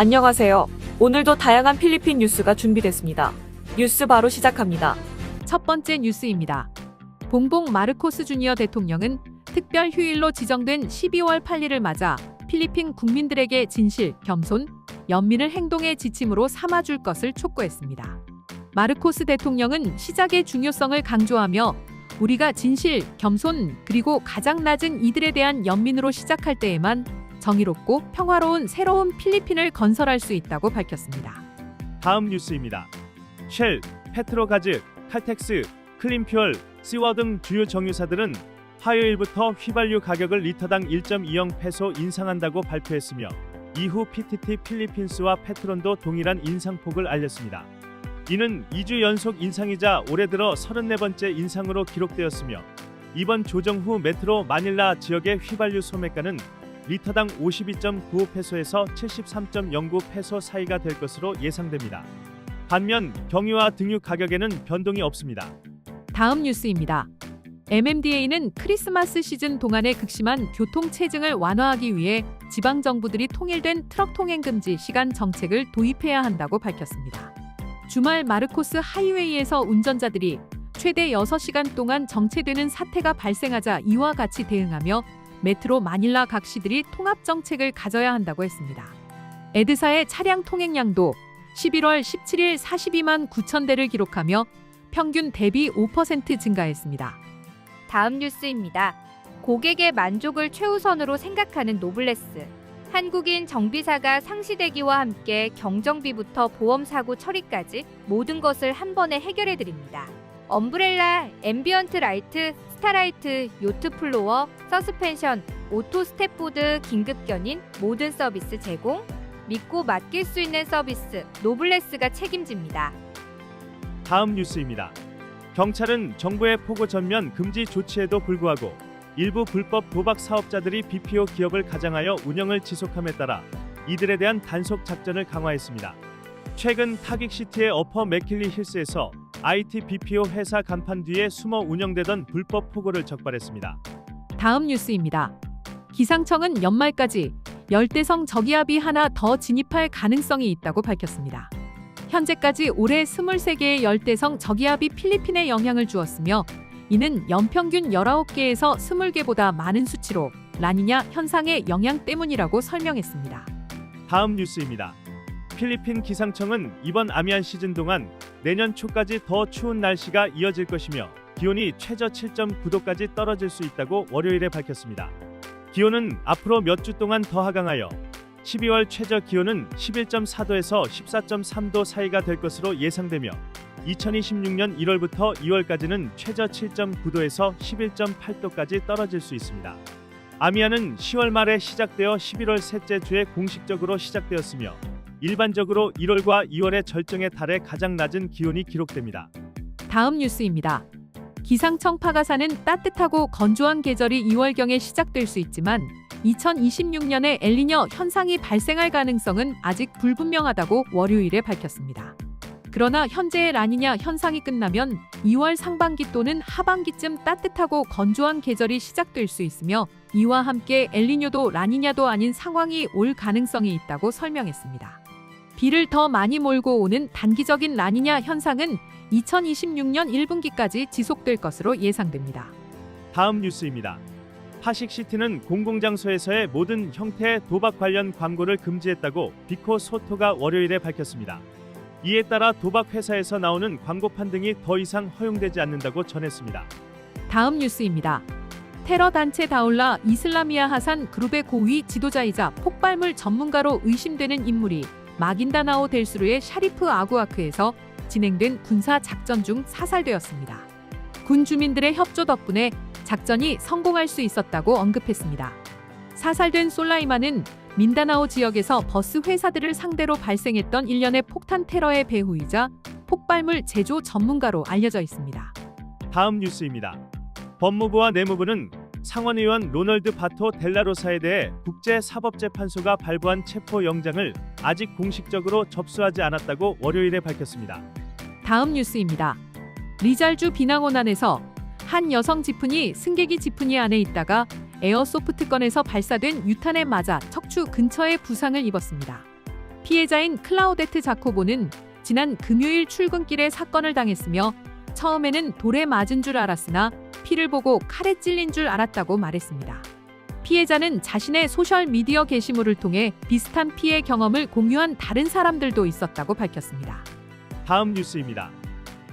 안녕하세요. 오늘도 다양한 필리핀 뉴스가 준비됐습니다. 뉴스 바로 시작합니다. 첫 번째 뉴스입니다. 봉봉 마르코스 주니어 대통령은 특별 휴일로 지정된 12월 8일을 맞아 필리핀 국민들에게 진실, 겸손, 연민을 행동의 지침으로 삼아줄 것을 촉구했습니다. 마르코스 대통령은 시작의 중요성을 강조하며 우리가 진실, 겸손, 그리고 가장 낮은 이들에 대한 연민으로 시작할 때에만 정의롭고 평화로운 새로운 필리핀을 건설할 수 있다고 밝혔습니다. 다음 뉴스입니다. 쉘, 페트로가즈, 칼텍스, 클린퓨얼, 시워 등 주요 정유사들은 화요일부터 휘발유 가격을 리터당 1.20 페소 인상한다고 발표했으며 이후 PTT 필리핀스와 페트론도 동일한 인상폭을 알렸습니다. 이는 2주 연속 인상이자 올해 들어 34번째 인상으로 기록되었으며 이번 조정 후 메트로 마닐라 지역의 휘발유 소매가는 리터당 52.95 페소에서 73.09 페소 사이가 될 것으로 예상됩니다. 반면 경유와 등유 가격에는 변동이 없습니다. 다음 뉴스입니다. MMDA는 크리스마스 시즌 동안의 극심한 교통 체증을 완화하기 위해 지방 정부들이 통일된 트럭 통행 금지 시간 정책을 도입해야 한다고 밝혔습니다. 주말 마르코스 하이웨이에서 운전자들이 최대 6시간 동안 정체되는 사태가 발생하자 이와 같이 대응하며 메트로 마닐라 각 시들이 통합 정책을 가져야 한다고 했습니다. 에드사의 차량 통행량도 11월 17일 42만 9천 대를 기록하며 평균 대비 5% 증가했습니다. 다음 뉴스입니다. 고객의 만족을 최우선으로 생각하는 노블레스. 한국인 정비사가 상시대기와 함께 경정비부터 보험 사고 처리까지 모든 것을 한 번에 해결해 드립니다. 엄브렐라, 앰비언트 라이트, 스타라이트, 요트 플로어, 서스펜션, 오토 스텝보드 긴급 견인 모든 서비스 제공. 믿고 맡길 수 있는 서비스 노블레스가 책임집니다. 다음 뉴스입니다. 경찰은 정부의 포고 전면 금지 조치에도 불구하고 일부 불법 도박 사업자들이 BPO 기업을 가장하여 운영을 지속함에 따라 이들에 대한 단속 작전을 강화했습니다. 최근 타깃시티의 어퍼 맥킬리 힐스에서 IT BPO 회사 간판 뒤에 숨어 운영되던 불법 포고를 적발했습니다. 다음 뉴스입니다. 기상청은 연말까지 열대성 저기압이 하나 더 진입할 가능성이 있다고 밝혔습니다. 현재까지 올해 23개의 열대성 저기압이 필리핀에 영향을 주었으며 이는 연평균 19개에서 20개보다 많은 수치로 라니냐 현상의 영향 때문이라고 설명했습니다. 다음 뉴스입니다. 필리핀 기상청은 이번 아미안 시즌 동안 내년 초까지 더 추운 날씨가 이어질 것이며 기온이 최저 7.9도까지 떨어질 수 있다고 월요일에 밝혔습니다. 기온은 앞으로 몇 주 동안 더 하강하여 12월 최저 기온은 11.4도에서 14.3도 사이가 될 것으로 예상되며 2026년 1월부터 2월까지는 최저 7.9도에서 11.8도까지 떨어질 수 있습니다. 아미아는 10월 말에 시작되어 11월 셋째 주에 공식적으로 시작되었으며 일반적으로 1월과 2월의 절정에 달해 가장 낮은 기온이 기록됩니다. 다음 뉴스입니다. 기상청 파가사는 따뜻하고 건조한 계절이 2월경에 시작될 수 있지만 2026년에 엘니뇨 현상이 발생할 가능성은 아직 불분명하다고 월요일에 밝혔습니다. 그러나 현재의 라니냐 현상이 끝나면 2월 상반기 또는 하반기쯤 따뜻하고 건조한 계절이 시작될 수 있으며 이와 함께 엘니뇨도 라니냐도 아닌 상황이 올 가능성이 있다고 설명했습니다. 비를 더 많이 몰고 오는 단기적인 라니냐 현상은 2026년 1분기까지 지속될 것으로 예상됩니다. 다음 뉴스입니다. 파식시티는 공공장소에서의 모든 형태의 도박 관련 광고를 금지했다고 비코 소토가 월요일에 밝혔습니다. 이에 따라 도박 회사에서 나오는 광고판 등이 더 이상 허용되지 않는다고 전했습니다. 다음 뉴스입니다. 테러 단체 다울라 이슬라미아 하산 그룹의 고위 지도자이자 폭발물 전문가로 의심되는 인물이 마긴다나오 델수르의 샤리프 아구아크에서 진행된 군사 작전 중 사살되었습니다. 군 주민들의 협조 덕분에 작전이 성공할 수 있었다고 언급했습니다. 사살된 솔라이만은 민다나오 지역에서 버스 회사들을 상대로 발생했던 일련의 폭탄 테러의 배후이자 폭발물 제조 전문가로 알려져 있습니다. 다음 뉴스입니다. 법무부와 내무부는 상원의원 로널드 바토 델라로사에 대해 국제사법재판소가 발부한 체포 영장을 아직 공식적으로 접수하지 않았다고 월요일에 밝혔습니다. 다음 뉴스입니다. 리잘주 비낭원안에서 한 여성 지푼이 승객이 지푼이 안에 있다가 에어소프트건에서 발사된 유탄에 맞아 척추 근처에 부상을 입었습니다. 피해자인 클라우데트 자코보는 지난 금요일 출근길에 사건을 당했으며 처음에는 돌에 맞은 줄 알았으나 피를 보고 칼에 찔린 줄 알았다고 말했습니다. 피해자는 자신의 소셜 미디어 게시물을 통해 비슷한 피해 경험을 공유한 다른 사람들도 있었다고 밝혔습니다. 다음 뉴스입니다.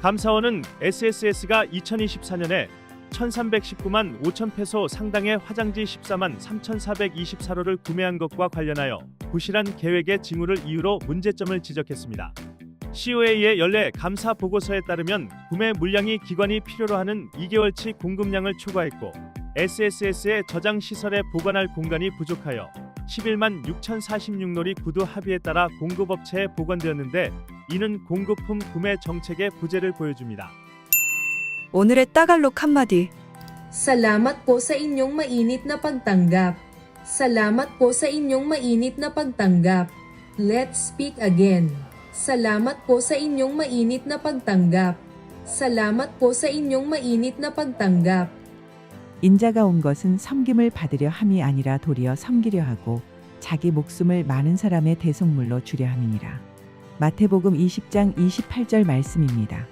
감사원은 SSS가 2024년에 1319만 5천 페소 상당의 화장지 14만 3424호를 구매한 것과 관련하여 부실한 계획의 징후를 이유로 문제점을 지적했습니다. COA의 연례 감사 보고서에 따르면 구매 물량이 기관이 필요로 하는 2개월치 공급량을 초과했고 SSS의 저장 시설에 보관할 공간이 부족하여 11만 6,046놀이 구두 합의에 따라 공급업체에 보관되었는데 이는 공급품 구매 정책의 부재를 보여줍니다. 오늘의 따갈록 한마디. Salamat po sa inyong mainit na pagtanggap. Salamat po sa inyong mainit na pagtanggap. Let's speak again. Salamat po sa inyong mainit na pagtanggap. Salamat po sa inyong mainit na pagtanggap. 인자가 온 것은 섬김을 받으려 함이 아니라 도리어 섬기려 하고 자기 목숨을 많은 사람의 대속물로 주려 함이니라. 마태복음 20장 28절 말씀입니다.